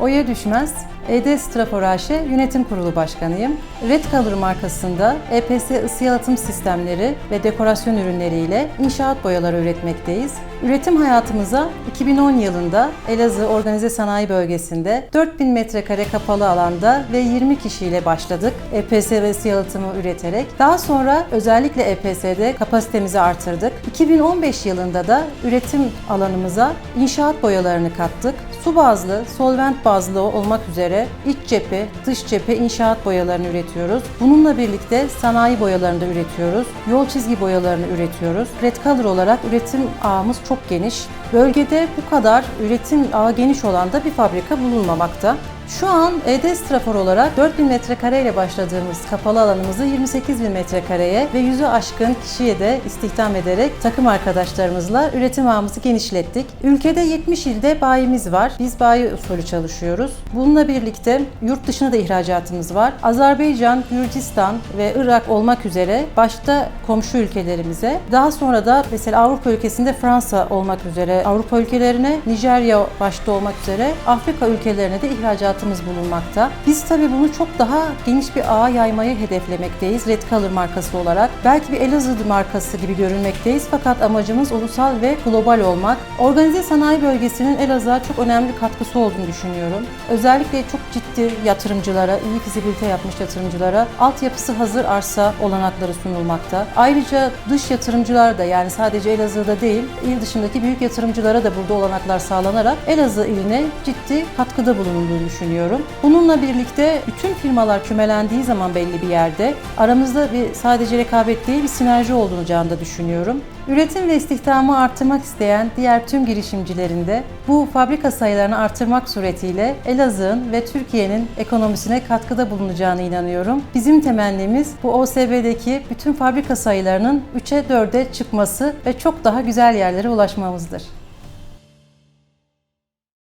Oya Düşmez, ED Strafor AŞ Yönetim Kurulu Başkanıyım. Red Color markasında EPS ısı yalıtım sistemleri ve dekorasyon ürünleriyle inşaat boyaları üretmekteyiz. Üretim hayatımıza 2010 yılında Elazığ Organize Sanayi Bölgesi'nde 4000 metrekare kapalı alanda ve 20 kişiyle başladık EPS ve ısı yalıtımı üreterek. Daha sonra özellikle EPS'de kapasitemizi artırdık. 2015 yılında da üretim alanımıza inşaat boyalarını kattık. Su bazlı, solvent bazlı olmak üzere iç cephe, dış cephe inşaat boyalarını üretiyoruz. Bununla birlikte sanayi boyalarını da üretiyoruz. Yol çizgi boyalarını üretiyoruz. Red Color olarak üretim ağımız çok geniş. Bölgede bu kadar üretim ağı geniş olan da bir fabrika bulunmamakta. Şu an ED Strafor olarak 4000 metrekare ile başladığımız kapalı alanımızı 28 bin metrekareye ve yüzü aşkın kişiye de istihdam ederek takım arkadaşlarımızla üretim ağımızı genişlettik. Ülkede 70 ilde bayimiz var. Biz bayi usulü çalışıyoruz. Bununla birlikte yurt dışına da ihracatımız var. Azerbaycan, Gürcistan ve Irak olmak üzere başta komşu ülkelerimize, daha sonra da mesela Avrupa ülkesinde Fransa olmak üzere Avrupa ülkelerine, Nijerya başta olmak üzere Afrika ülkelerine de ihracat hayatımız bulunmakta. Biz tabii bunu çok daha geniş bir ağa yaymayı hedeflemekteyiz Red Color markası olarak. Belki bir Elazığ markası gibi görünmekteyiz fakat amacımız ulusal ve global olmak. Organize sanayi bölgesinin Elazığ'a çok önemli katkısı olduğunu düşünüyorum. Özellikle çok ciddi yatırımcılara, iyi fizibilite yapmış yatırımcılara altyapısı hazır arsa olanakları sunulmakta. Ayrıca dış yatırımcılar da yani sadece Elazığ'da değil, il dışındaki büyük yatırımcılara da burada olanaklar sağlanarak Elazığ iline ciddi katkıda bulunulduğunu düşünüyorum düşünüyorum. Bununla birlikte bütün firmalar kümelendiği zaman belli bir yerde aramızda bir sadece rekabet değil bir sinerji olduğunu da düşünüyorum. Üretim ve istihdamı arttırmak isteyen diğer tüm girişimcilerin de bu fabrika sayılarını arttırmak suretiyle Elazığ'ın ve Türkiye'nin ekonomisine katkıda bulunacağına inanıyorum. Bizim temennimiz bu OSB'deki bütün fabrika sayılarının 3'e 4'e çıkması ve çok daha güzel yerlere ulaşmamızdır.